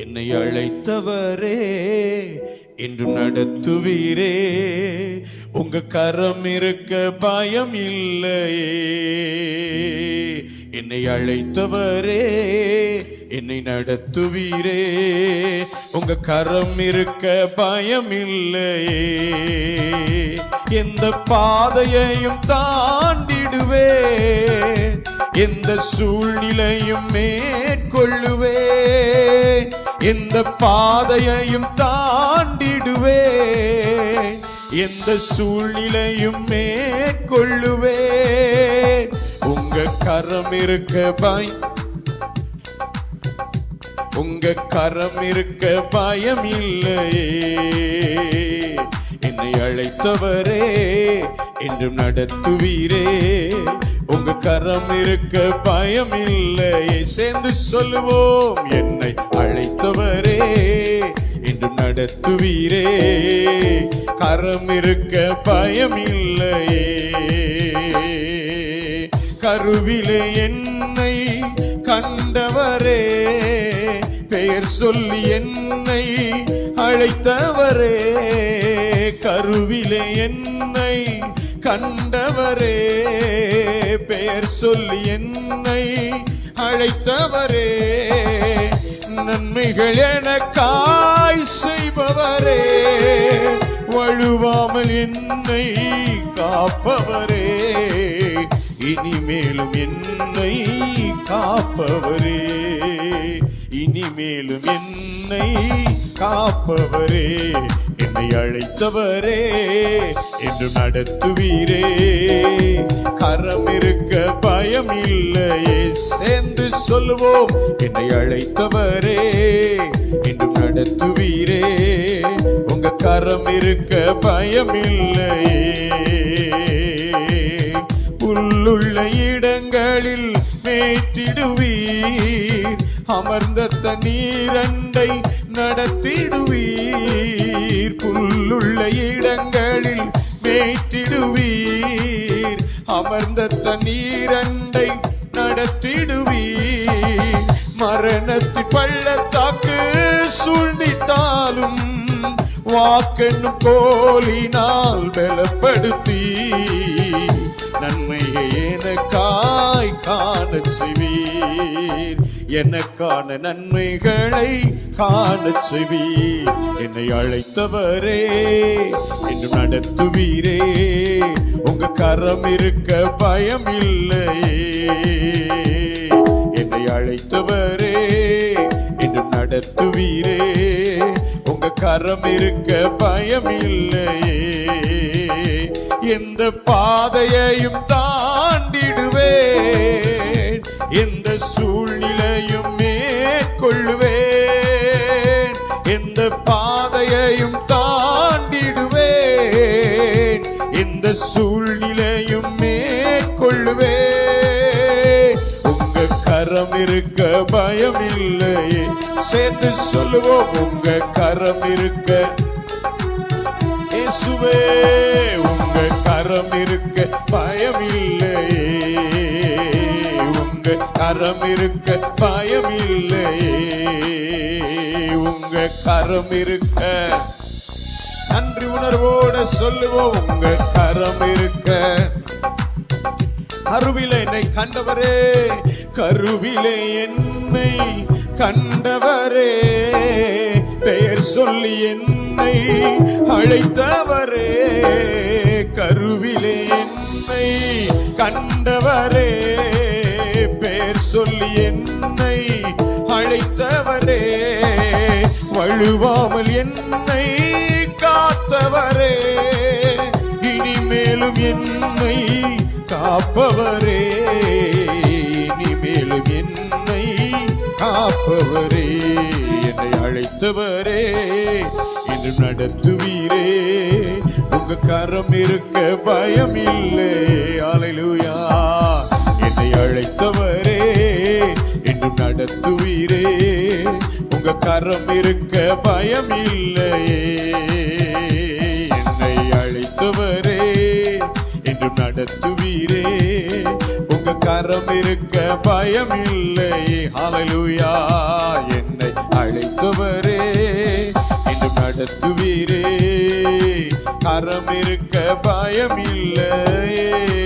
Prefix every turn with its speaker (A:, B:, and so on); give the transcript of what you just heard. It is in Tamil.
A: என்னை அழைத்தவரே என்று நடத்துவீரே உங்க கரம் இருக்க பயம் இல்லையே. என்னை அழைத்தவரே என்னை நடத்துவீரே உங்க கரம் இருக்க பயம் இல்லையே. எந்த பாதையையும் தாண்டிடுவே எந்த சூழ்நிலையும் மேற்கொள்ளுவே. எந்த பாதையையும் தாண்டிடுவே எந்த சூழ்நிலையும் மேற்கொள்ளுவே உங்க கரம் இருக்க பயம் உங்க கரம் இருக்க பயம் இல்லையே என்னை அழைத்தவரே என்றும் நடத்துவீரே. உங்க கரம் இருக்க பயம் இல்லையே சேர்ந்து சொல்லுவோம் என்னை அழைத்தவரே என்று நடத்துவீரே. கரம் இருக்க பயம் இல்லையே கருவிலே என்னை கண்டவரே பெயர் சொல்லி என்னை அழைத்தவரே. கருவிலே என்னை கண்டவரே பெயர் சொல்லி என்னை அழைத்தவரே. நன்மைகள் எனக்காய் செய்பவரே வழுவாமல் என்னை காப்பவரே. இனிமேலும் என்னை காப்பவரே இனிமேலும் என்னை காப்பவரே. என்னை அழைத்தவரே என்று நடத்துவீரே. கரம் இருக்க பயம் இல்லையே சேர்ந்து சொல்லுவோம் என்னை அழைத்தவரே என்று நடத்துவீரே. உங்க கரம் இருக்க பயம் இல்லையே. புல்லுள்ள இடங்களில் மேய்த்திடுவீர். அமர்ந்த தண்ணீரண்டை நடத்திடுவீர். புல்லுள்ள இடங்களில் மேய்த்திடுவீர். அமர்ந்த தண்ணீரண்டை நடத்திடுவீர். மரணத்தில் பள்ளத்தாக்கு சூழ்ந்திட்டாலும் வாக்கென்னும் கோலினால் பலப்படுத்தி நன்மையை எனக்காய் காணச் செய்வீர். எனக்கான நன்மைகளை காண செவி. என்னை அழைத்தவரே என்று நடத்துவீரே. உங்க கரம் இருக்க பயம் இல்லையே. என்னை அழைத்தவரே என்று நடத்துவீரே. உங்க கரம் இருக்க பயம் இல்லையே. எந்த பாதையையும் தாண்டிடுவேன். எந்த சூழ்நிலை கரம் இருக்க பயம் இல்லையே. சேர்த்து சொல்லுவோம் உங்க கரம் இருக்க. இயேசுவே உங்க கரம் இருக்க பயம் இல்லையே. உங்க கரம் இருக்க பயம் இல்லையே. உங்க கரம் இருக்க. நன்றி உணர்வோட சொல்லுவோம் உங்க கரம் இருக்க. கருவிலே என்னை கண்டவரே கருவிலே என்னை கண்டவரே. பெயர் சொல்லி என்னை அழைத்தவரே கருவிலே என்னை கண்டவரே. பெயர் சொல்லி என்னை அழைத்தவரே வழுவாமல் என்னை காத்தவரே. இனிமேலும் என்னை காப்பவரே இனிமேலும் என்னை காப்பவரே என்னை அழைத்தவரே இன்னும் நடத்துவீரே. உங்க கரம் இருக்க பயம் இல்லை ஆலையிலூயா என்னை அழைத்தவரே இன்னும் நடத்துவீரே. உங்க கரம் இருக்க பயம் இல்லையே மீண்டும் நடத்துவீரே. உங்க கரம் இருக்க பயம் இல்லையே ஹலலுயா என்னை அழைத்தவரே. மீண்டும் நடத்துவீரே. கரம் இருக்க பயம் இல்லையே